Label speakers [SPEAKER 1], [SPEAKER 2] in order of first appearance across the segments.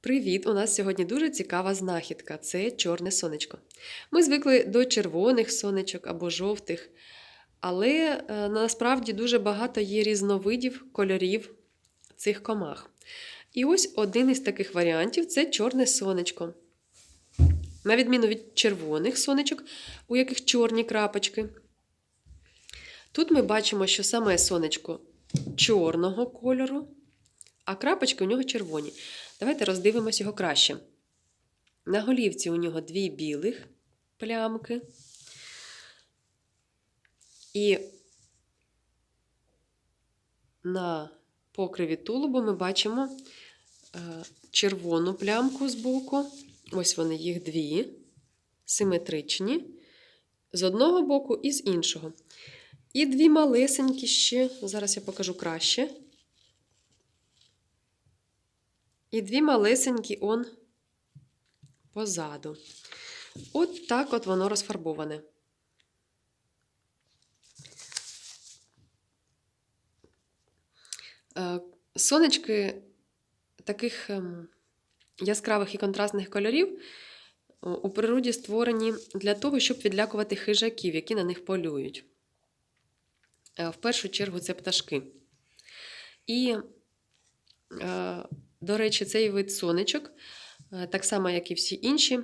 [SPEAKER 1] Привіт! У нас сьогодні дуже цікава знахідка це чорне сонечко. Ми звикли до червоних сонечок або жовтих, але е, насправді дуже багато є різновидів кольорів цих комах. І ось один із таких варіантів це чорне сонечко. На відміну від червоних сонечок, у яких чорні крапочки. Тут ми бачимо, що саме сонечко чорного кольору, а крапочки у нього червоні. Давайте роздивимось його краще. На голівці у нього дві білих плямки. І на покриві тулубу ми бачимо е, червону плямку з боку. Ось вони їх дві, симетричні, з одного боку і з іншого. І дві малесенькі ще, зараз я покажу краще. І дві малесенькі он позаду. От так от воно розфарбоване. Е, Сонечки таких ем, яскравих і контрастних кольорів у природі створені для того, щоб відлякувати хижаків, які на них полюють. Е, В першу чергу це пташки. І е, до речі, цей вид сонечок, е, так само, як і всі інші,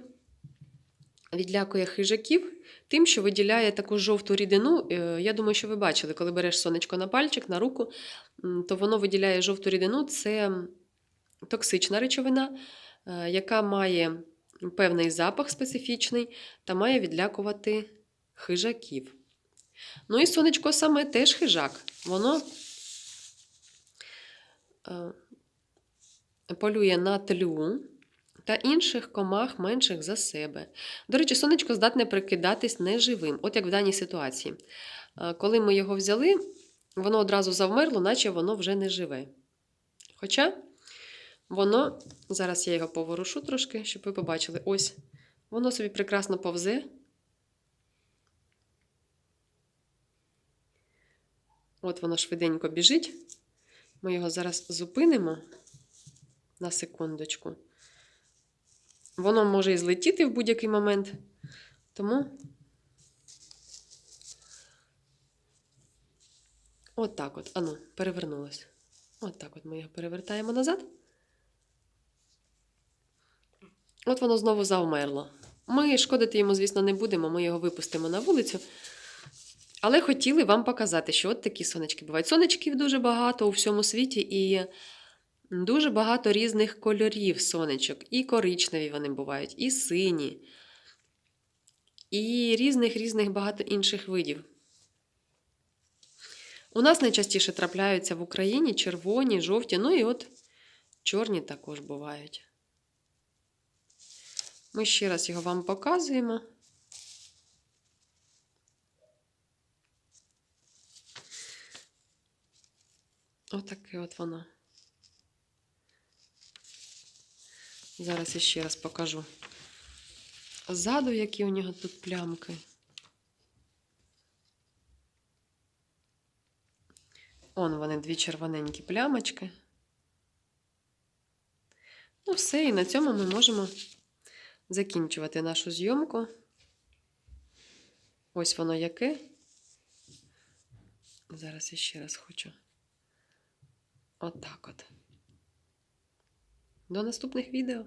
[SPEAKER 1] відлякує хижаків тим, що виділяє таку жовту рідину. Е, Я думаю, що ви бачили, коли береш сонечко на пальчик, на руку, то воно виділяє жовту рідину. Це токсична речовина, е, яка має певний запах специфічний та має відлякувати хижаків. Ну і сонечко саме теж хижак. Воно полює на тлю та інших комах менших за себе. До речі, сонечко здатне прикидатись неживим, от як в даній ситуації. Коли ми його взяли, воно одразу завмерло, наче воно вже не живе. Хоча воно, зараз я його поворушу трошки, щоб ви побачили, ось, воно собі прекрасно повзе. От воно швиденько біжить. Ми його зараз зупинимо на секундочку. Воно може і злетіти в будь-який момент. Тому от так от, ану, перевернулось. От так от ми його перевертаємо назад. От воно знову завмерло. Ми шкодити йому, звісно, не будемо, ми його випустимо на вулицю. Але хотіли вам показати, що от такі сонечки бувають. Сонечків дуже багато у всьому світі і дуже багато різних кольорів сонечок. І коричневі вони бувають, і сині, і різних різних багато інших видів. У нас найчастіше трапляються в Україні червоні, жовті, ну і от чорні також бувають. Ми ще раз його вам показуємо. Отаке от воно. Зараз я ще раз покажу ззаду, які у нього тут плямки. Он вони дві червоненькі плямочки. Ну, все, і на цьому ми можемо закінчувати нашу зйомку. Ось воно яке. Зараз я ще раз хочу. Отак от, от. До наступних відео.